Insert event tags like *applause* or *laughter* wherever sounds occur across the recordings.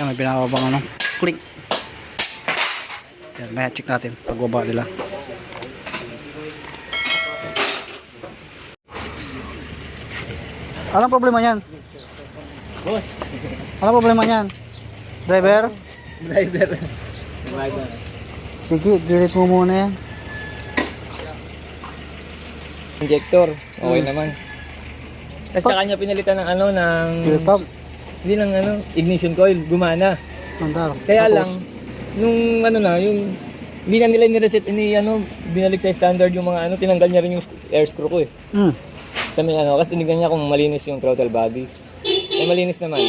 Yan, may binababang ano, click. Yan, may check natin pagbaba nila. Anong problema niyan? Boss, Anong problema niyan? Driver? driver. Driver. Sige, gilit mo muna yan. Injector, okay Hmm. naman. Tapos sa kanya pinalitan ng ano, ng... Fuel pump. Hindi ng ano, ignition coil, gumana. Mandar. Kaya Tapos, lang, nung ano na, yung... Hindi na nila ni-reset, ini ano, binalik sa standard yung mga ano, tinanggal niya rin yung air screw ko eh. Hmm. Sa may ano, kasi tinignan niya kung malinis yung throttle body. Eh, malinis naman.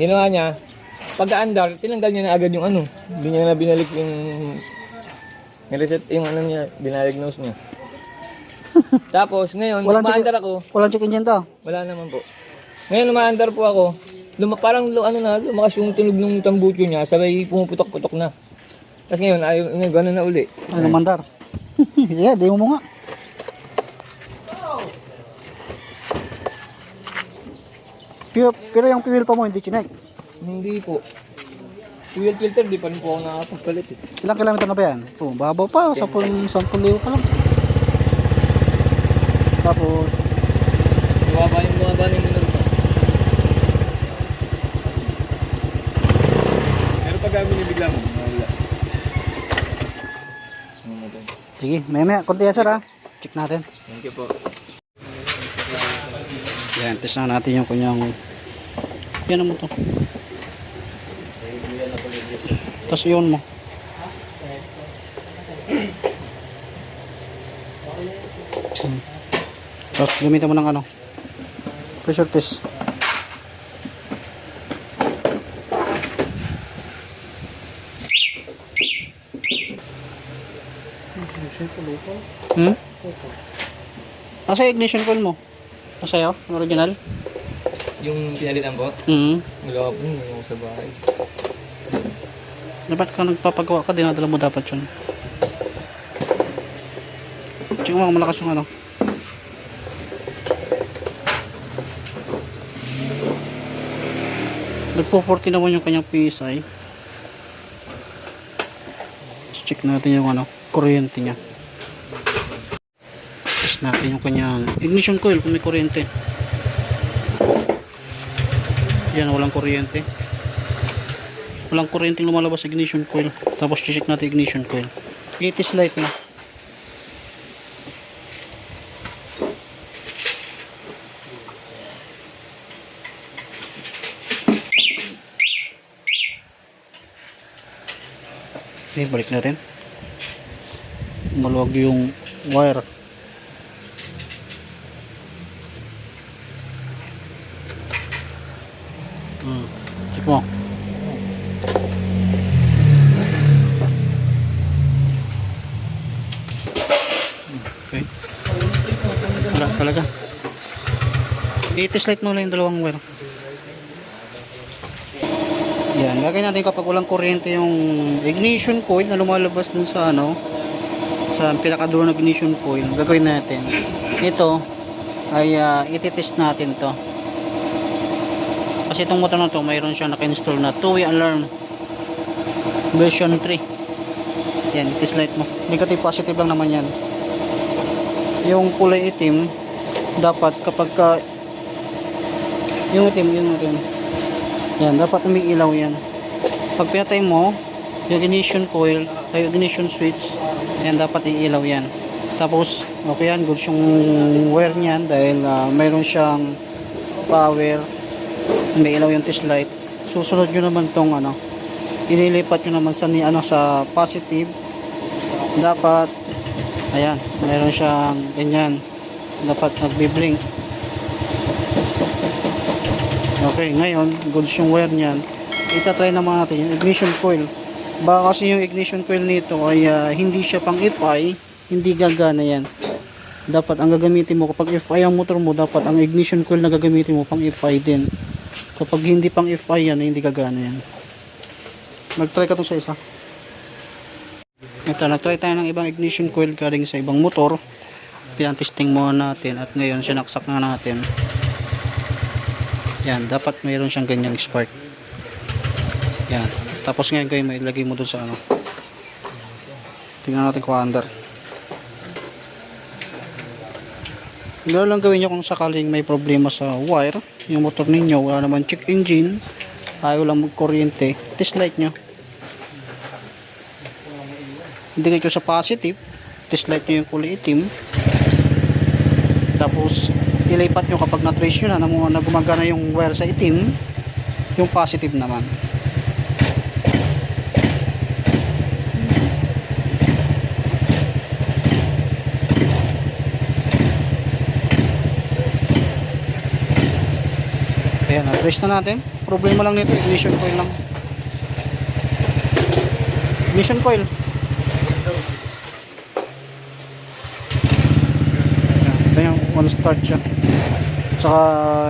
Ginawa niya, pag-aandar, tinanggal niya na agad yung ano. Hindi niya na binalik yung... Nireset yung ano niya, dinadiagnose niya. *laughs* Tapos, ngayon, Walang check- ako, Walang check engine to. wala naman po. Ngayon, umaandar po ako, luma, parang ano na, lumakas yung tunog ng tambucho niya, sabay pumuputok-putok na. Tapos ngayon, ayaw, ngayon, gano'n na uli. Ano mandar? *laughs* yeah, di mo mo nga. Pero, pero yung fuel pa mo hindi chinek. Hindi po. Fuel filter, di pa rin po ako nakapagpalit eh. Ilang kilometer na ba yan? Oh, babaw pa, 10 10,000 pa lang. Tapos, Bumaba yung bumaba na yung minor pa. Pero pag kami bigla mo, wala. Sige, may may konti yan sir ha. Check natin. Thank you po. Yan, test na natin yung kunyang yan mo to. Tapos yun mo. Hmm. Tapos gamitin mo ng ano. Pressure test. Hmm? Asa yung ignition coil mo? Masaya, original? Yung pinalitan po, Hmm. wala po, hindi ako sa bahay. Dapat ka nagpapagawa ka, dinadala mo dapat yun. Check mo, malakas yung ano. Nagpo 40 naman yung kanyang PSI. Check natin yung ano, kuryente niya. Test natin yung kanyang ignition coil kung may kuryente. Yan, walang kuryente. Walang kuryenteng lumalabas ignition coil. Tapos check natin ignition coil. 80s light na. Okay balik natin. Maluwag yung wire mo Okay. Wala talaga. I-test light mo lang yung dalawang wire. Yan. Gagawin natin kapag walang kuryente yung ignition coil na lumalabas dun sa ano sa pinakadulo ng ignition coil. Gagawin natin. Ito ay uh, ititest natin to. Kasi itong motor na to mayroon siya naka-install na two-way alarm. Version 3. Yan, itest light mo. Negative positive lang naman yan. Yung kulay itim dapat kapag ka yung itim yung itim. Yan dapat umiilaw yan. Pag pinatay mo yung ignition coil ay ignition switch yan dapat iilaw yan. Tapos okay yan good yung wire niyan dahil ah, mayroon siyang power may ilaw yung test light. Susunod nyo naman tong ano inilipat nyo naman sa ano sa positive. Dapat ayan mayroon siyang ganyan. Dapat nagbiblink. Okay ngayon goods yung wire niyan. Itatry naman natin yung ignition coil. Baka kasi yung ignition coil nito ay ah, hindi siya pang FI hindi gagana yan. Dapat ang gagamitin mo kapag FI ang motor mo dapat ang ignition coil na gagamitin mo pang FI din kapag hindi pang FI yan hindi gagana yan mag-try ka to sa isa ito, nag-try tayo ng ibang ignition coil galing sa ibang motor. Pinang-testing muna natin at ngayon sinaksak na natin. Yan, dapat mayroon siyang ganyang spark. Yan. Tapos ngayon kayo ilagay mo dun sa ano. Tingnan natin kung under. Gano'n lang gawin nyo kung sakaling may problema sa wire. Yung motor ninyo, wala naman check engine. Ayaw lang magkuryente. Test light nyo. Hindi kayo sa positive. Test light nyo yung kulay itim. Tapos, ilipat nyo kapag na-trace nyo na, na, na gumagana yung wire sa itim. Yung positive naman. Ayan, na-trace na natin. Problema lang nito, ignition coil lang. Ignition coil. Ayan, Ito yung one start siya. Tsaka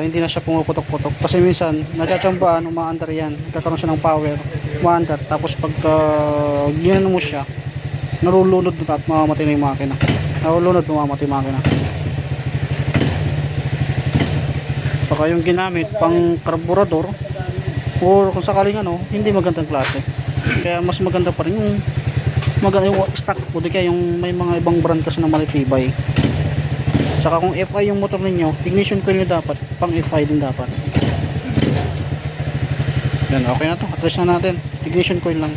hindi na siya pumuputok-putok. Kasi minsan, natsatsambaan, umaandar yan. Nagkakaroon siya ng power. Umaandar. Tapos pagka ginano mo siya, narulunod na at mamamatay na yung makina. Narulunod, mamamatay yung makina. Baka yung ginamit pang karburador or kung sakaling ano hindi magandang klase. Kaya mas maganda pa rin yung maganda yung stock o di kaya yung may mga ibang brand kasi na malitibay saka kung FI yung motor ninyo ignition coil nyo dapat pang FI din dapat. Yan okay na to. Address na natin. Ignition coil lang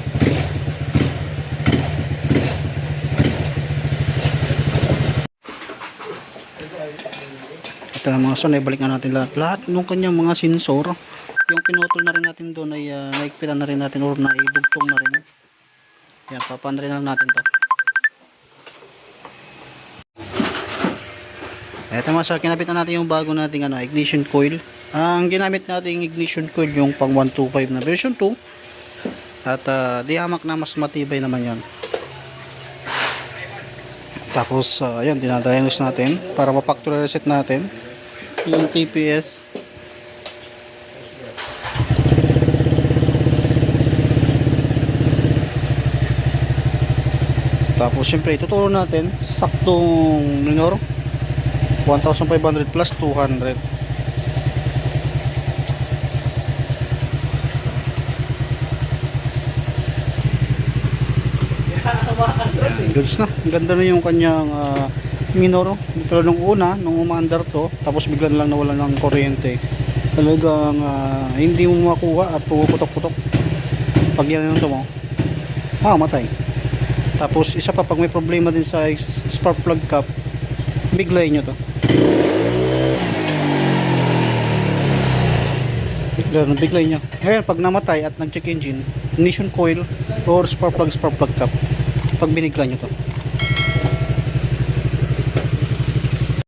ito mga son, balik na natin lahat. Lahat ng kanyang mga sensor, yung pinutol na rin natin doon ay uh, naigpitan na rin natin or naidugtong na rin. Yan, papan rin lang natin to. Ito mga sir, kinabit na natin yung bago nating ano, ignition coil. Ang ginamit nating ignition coil yung pang 125 na version 2. At uh, dihamak na mas matibay naman yan. Tapos, uh, ayan, dinadiagnose natin para ma-factory reset natin yung TPS. Tapos, syempre, ituturo natin saktong minor 1,500 plus 200. Ayan, goods na. Ganda na yung kanyang ah, minor. Dito nung una, nung umaandar to, tapos bigla lang nawala ng kuryente. Talagang ah, hindi mo makuha at pumuputok-putok. Pag yan yung mo, ah, matay. Tapos isa pa pag may problema din sa spark plug cap, biglay nyo to. Bigla, biglay nyo. Ngayon, pag namatay at nag-check engine, ignition coil or spark plug, spark plug cap, pag binigla nyo to.